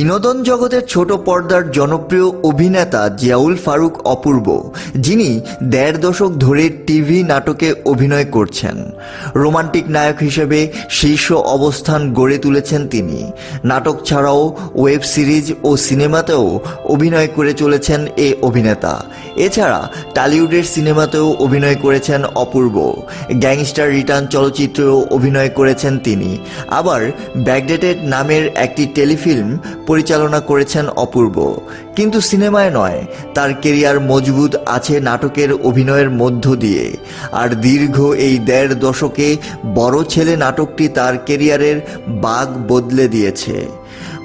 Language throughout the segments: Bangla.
বিনোদন জগতের ছোট পর্দার জনপ্রিয় অভিনেতা জিয়াউল ফারুক অপূর্ব, যিনি দেড় দশক ধরে টিভি নাটকে অভিনয় করছেন। রোমান্টিক নায়ক হিসেবে শীর্ষ অবস্থান গড়ে তুলেছেন তিনি। নাটক ছাড়াও ওয়েব সিরিজ ও সিনেমাতেও অভিনয় করে চলেছেন এ অভিনেতা। এছাড়া টালিউডের সিনেমাতেও অভিনয় করেছেন অপূর্ব। গ্যাংস্টার রিটার্ন চলচ্চিত্রেও অভিনয় করেছেন তিনি। আবার ব্যাকডেটেড নামের একটি টেলিফিল্ম পরিচালনা করেছেন অপূর্ব। কিন্তু সিনেমায় নয়, তার কেরিয়ার মজবুত আছে নাটকের অভিনয়ের মধ্য দিয়ে। আর দীর্ঘ এই দেড় দশকে বড় ছেলে নাটকটি তার কেরিয়ারের বাঘ বদলে দিয়েছে।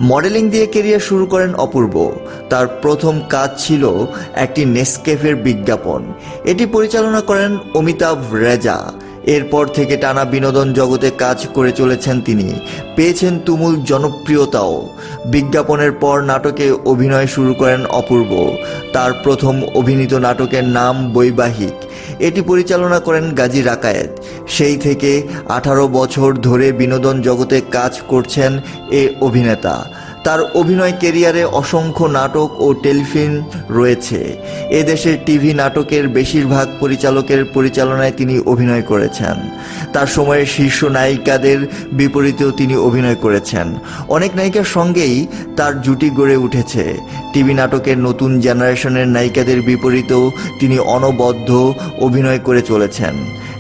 মডেলিং দিয়ে কেরিয়ার শুরু করেন অপূর্ব। তার প্রথম কাজ ছিল একটি নেসকেফের বিজ্ঞাপন। এটি পরিচালনা করেন অমিতাভ রেজা। এরপর থেকে টানা বিনোদন জগতে কাজ করে চলেছেন তিনি। পেয়েছেন তুমুল জনপ্রিয়তাও। বিজ্ঞাপনের পর নাটকে অভিনয় শুরু করেন অপূর্ব। তার প্রথম অভিনীত নাটকের নাম বৈবাহিক। এটি পরিচালনা করেন গাজী রাকায়েত। সেই থেকে আঠারো বছর ধরে বিনোদন জগতে কাজ করছেন এ অভিনেতা। তার অভিনয় কেরিয়ারে অসংখ্য নাটক ও টেলিফিল্ম রয়েছে। এদেশের টিভি নাটকের বেশিরভাগ পরিচালকের পরিচালনায় তিনি অভিনয় করেছেন। তার সময়ের শীর্ষ নায়িকাদের বিপরীতেও তিনি অভিনয় করেছেন। অনেক নায়িকার সঙ্গেই তার জুটি গড়ে উঠেছে। টিভি নাটকের নতুন জেনারেশনের নায়িকাদের বিপরীতেও তিনি অনবদ্য অভিনয় করে চলেছেন।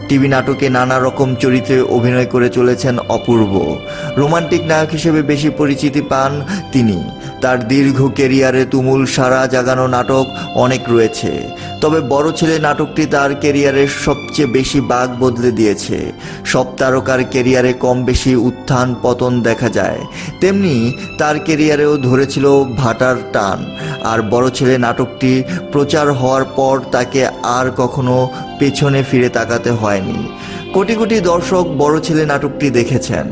টিভি নাটকে নানা রকম চরিত্রে অভিনয় করে চলেছেন অপূর্ব। রোমান্টিক নায়ক হিসেবে বেশি পরিচিতি পান তিনি। তার দীর্ঘ কেরিয়ারে তুমুল সারা জাগানো নাটক অনেক রয়েছে। তবে বড় ছেলে নাটকটি তার কেরিয়ারের সবচেয়ে বেশি বাঘ বদলে দিয়েছে। সব তারকার কেরিয়ারে কম বেশি উত্থান পতন দেখা যায়। তেমনি তার কেরিয়ারেও ধরেছিল ভাটার টান। আর বড় ছেলে নাটকটি প্রচার হওয়ার পর তাকে আর কখনো পেছনে ফিরে তাকাতে হয়নি। কোটি কোটি দর্শক বড় ছেলে নাটকটি দেখেছেন।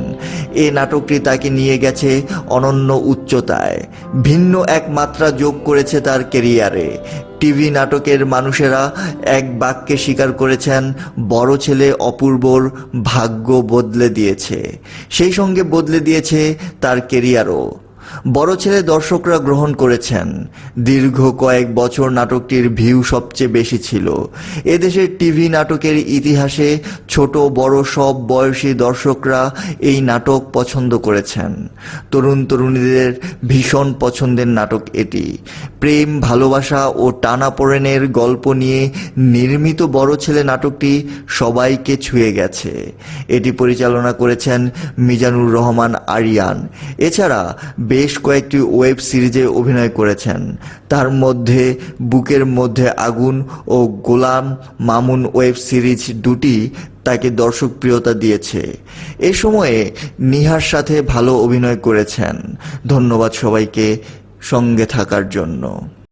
এ নাটকটি তাকে নিয়ে গেছে অনন্য উচ্চতায়। ভিন্ন এক মাত্রা যোগ করেছে তার কেরিয়ারে। টিভি নাটকের মানুষেরা এক বাক্যে স্বীকার করেছেন, বড় ছেলে অপূর্বর ভাগ্য বদলে দিয়েছে। সেই সঙ্গে বদলে দিয়েছে তার কেরিয়ারও। বড় ছেলে দর্শকরা গ্রহণ করেছেন। দীর্ঘ কয়েক বছর নাটকটির ভিউ সবচেয়ে বেশি ছিল। এদেশের টিভি নাটকের ইতিহাসে ছোট, বড় সব বয়সী দর্শকরা এই নাটক পছন্দ করেছেন। তরুণ তরুণীদের ভীষণ পছন্দের নাটক এটি। প্রেম, ভালোবাসা ও টানাপোড়েনের গল্প নিয়ে নির্মিত বড় ছেলে নাটকটি সবাইকে ছুঁয়ে গেছে। এটি পরিচালনা করেছেন মিজানুর রহমান আরিয়ান। এছাড়া বেশ কয়েকটি ওয়েব সিরিজে অভিনয় করেছেন। তার মধ্যে বুকের মধ্যে আগুন ও গোলাম মামুন ওয়েব সিরিজ দুটি তাকে দর্শকপ্রিয়তা দিয়েছে। এ সময়ে নিহার সাথে ভালো অভিনয় করেছেন। ধন্যবাদ সবাইকে সঙ্গে থাকার জন্য।